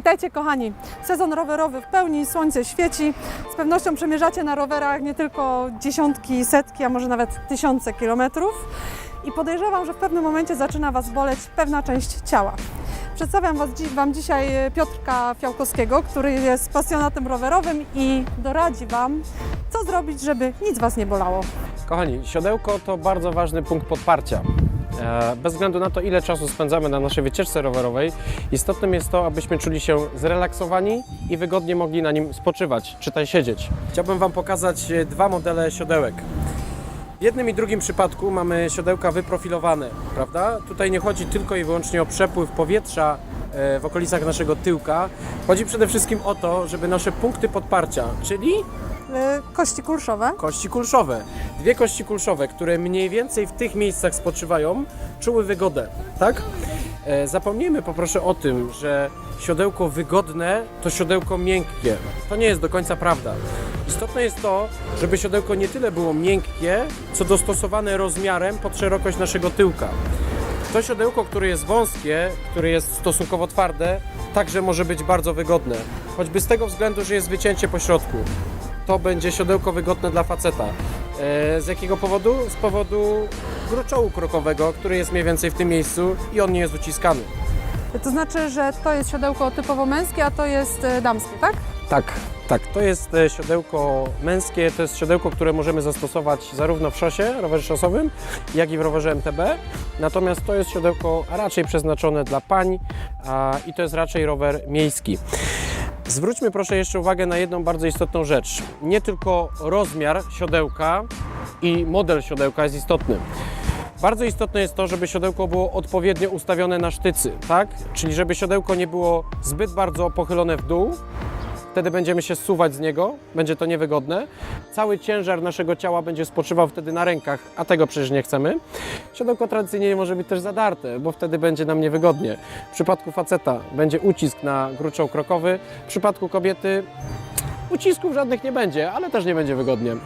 Witajcie kochani. Sezon rowerowy w pełni, słońce świeci. Z pewnością przemierzacie na rowerach nie tylko dziesiątki, setki, a może nawet tysiące kilometrów. I podejrzewam, że w pewnym momencie zaczyna Was boleć pewna część ciała. Przedstawiam was, Wam dzisiaj Piotrka Fiałkowskiego, który jest pasjonatem rowerowym i doradzi Wam, co zrobić, żeby nic Was nie bolało. Kochani, siodełko to bardzo ważny punkt podparcia. E, Bez względu na to, ile czasu spędzamy na naszej wycieczce rowerowej, istotnym jest to, abyśmy czuli się zrelaksowani i wygodnie mogli na nim spoczywać, czytaj siedzieć. Chciałbym Wam pokazać e, dwa modele siodełek. W jednym i drugim przypadku mamy siodełka wyprofilowane, prawda? Tutaj nie chodzi tylko i wyłącznie o przepływ powietrza e, w okolicach naszego tyłka. Chodzi przede wszystkim o to, żeby nasze punkty podparcia, czyli Kości kulszowe. kości kulszowe. Dwie kości kulszowe, które mniej więcej w tych miejscach spoczywają, czuły wygodę, tak? E, zapomnijmy poproszę o tym, że siodełko wygodne to siodełko miękkie. To nie jest do końca prawda. Istotne jest to, żeby siodełko nie tyle było miękkie, co dostosowane rozmiarem pod szerokość naszego tyłka. To siodełko, które jest wąskie, które jest stosunkowo twarde, także może być bardzo wygodne. Choćby z tego względu, że jest wycięcie po środku. To będzie siodełko wygodne dla faceta. E, z jakiego powodu? Z powodu gruczołu krokowego, który jest mniej więcej w tym miejscu i on nie jest uciskany. To znaczy, że to jest siodełko typowo męskie, a to jest e, damskie, tak? Tak, tak. To jest e, siodełko męskie, to jest siodełko, które możemy zastosować zarówno w szosie, rowerze szosowym, jak i w rowerze MTB. Natomiast to jest siodełko raczej przeznaczone dla pań a, i to jest raczej rower miejski. Zwróćmy proszę jeszcze uwagę na jedną bardzo istotną rzecz. Nie tylko rozmiar siodełka i model siodełka jest istotny. Bardzo istotne jest to, żeby siodełko było odpowiednio ustawione na sztycy, tak? Czyli żeby siodełko nie było zbyt bardzo pochylone w dół, wtedy będziemy się zsuwać z niego, będzie to niewygodne. Cały ciężar naszego ciała będzie spoczywał wtedy na rękach, a tego przecież nie chcemy. Siodełko tradycyjnie nie może być też zadarte, bo wtedy będzie nam niewygodnie. W przypadku faceta będzie ucisk na gruczoł krokowy, w przypadku kobiety ucisków żadnych nie będzie, ale też nie będzie wygodnie.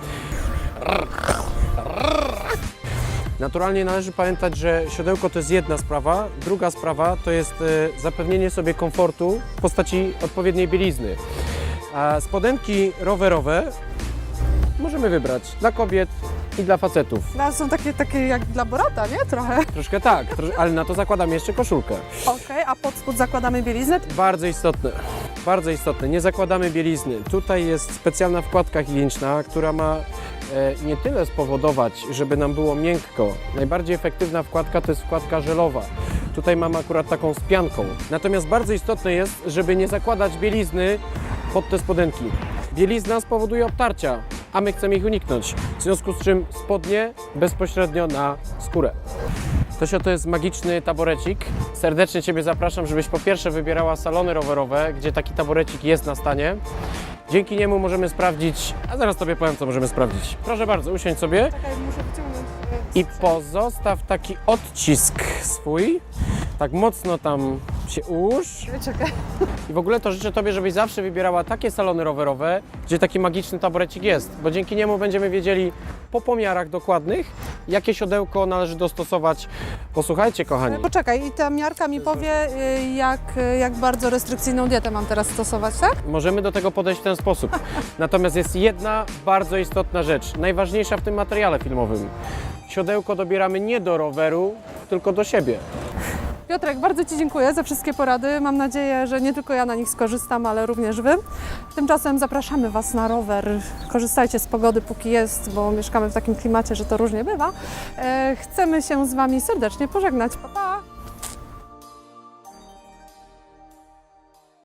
Naturalnie należy pamiętać, że siodełko to jest jedna sprawa, druga sprawa to jest e, zapewnienie sobie komfortu w postaci odpowiedniej bielizny. A spodenki rowerowe możemy wybrać dla kobiet i dla facetów. No, są takie, takie jak dla Borata, nie? Trochę. Troszkę tak, trosz- ale na to zakładam jeszcze koszulkę. Okej, a pod spód zakładamy bieliznę. Bardzo istotne, bardzo istotne. Nie zakładamy bielizny. Tutaj jest specjalna wkładka higieniczna, która ma e, nie tyle spowodować, żeby nam było miękko. Najbardziej efektywna wkładka to jest wkładka żelowa. Tutaj mamy akurat taką z pianką. Natomiast bardzo istotne jest, żeby nie zakładać bielizny pod te spodenki. Bielizna spowoduje obtarcia, a my chcemy ich uniknąć. W związku z czym spodnie bezpośrednio na skórę. Tosio, to jest magiczny taborecik. Serdecznie Ciebie zapraszam, żebyś po pierwsze wybierała salony rowerowe, gdzie taki taborecik jest na stanie. Dzięki niemu możemy sprawdzić, a zaraz Tobie powiem, co możemy sprawdzić. Proszę bardzo, usiądź sobie Czekaj, muszę wyciągnąć. i pozostaw taki odcisk swój. Tak mocno tam się ułóż. Czekaj. I w ogóle to życzę Tobie, żebyś zawsze wybierała takie salony rowerowe, gdzie taki magiczny taborecik jest, bo dzięki niemu będziemy wiedzieli po pomiarach dokładnych, jakie siodełko należy dostosować. Posłuchajcie, kochani. Poczekaj, i ta miarka mi powie, y, jak, y, jak bardzo restrykcyjną dietę mam teraz stosować, tak? Możemy do tego podejść w ten sposób. Natomiast jest jedna bardzo istotna rzecz, najważniejsza w tym materiale filmowym. Siodełko dobieramy nie do roweru, tylko do siebie. Piotrek, bardzo Ci dziękuję za wszystkie porady. Mam nadzieję, że nie tylko ja na nich skorzystam, ale również Wy. Tymczasem zapraszamy Was na rower. Korzystajcie z pogody, póki jest, bo mieszkamy w takim klimacie, że to różnie bywa. E, chcemy się z Wami serdecznie pożegnać. Pa, pa!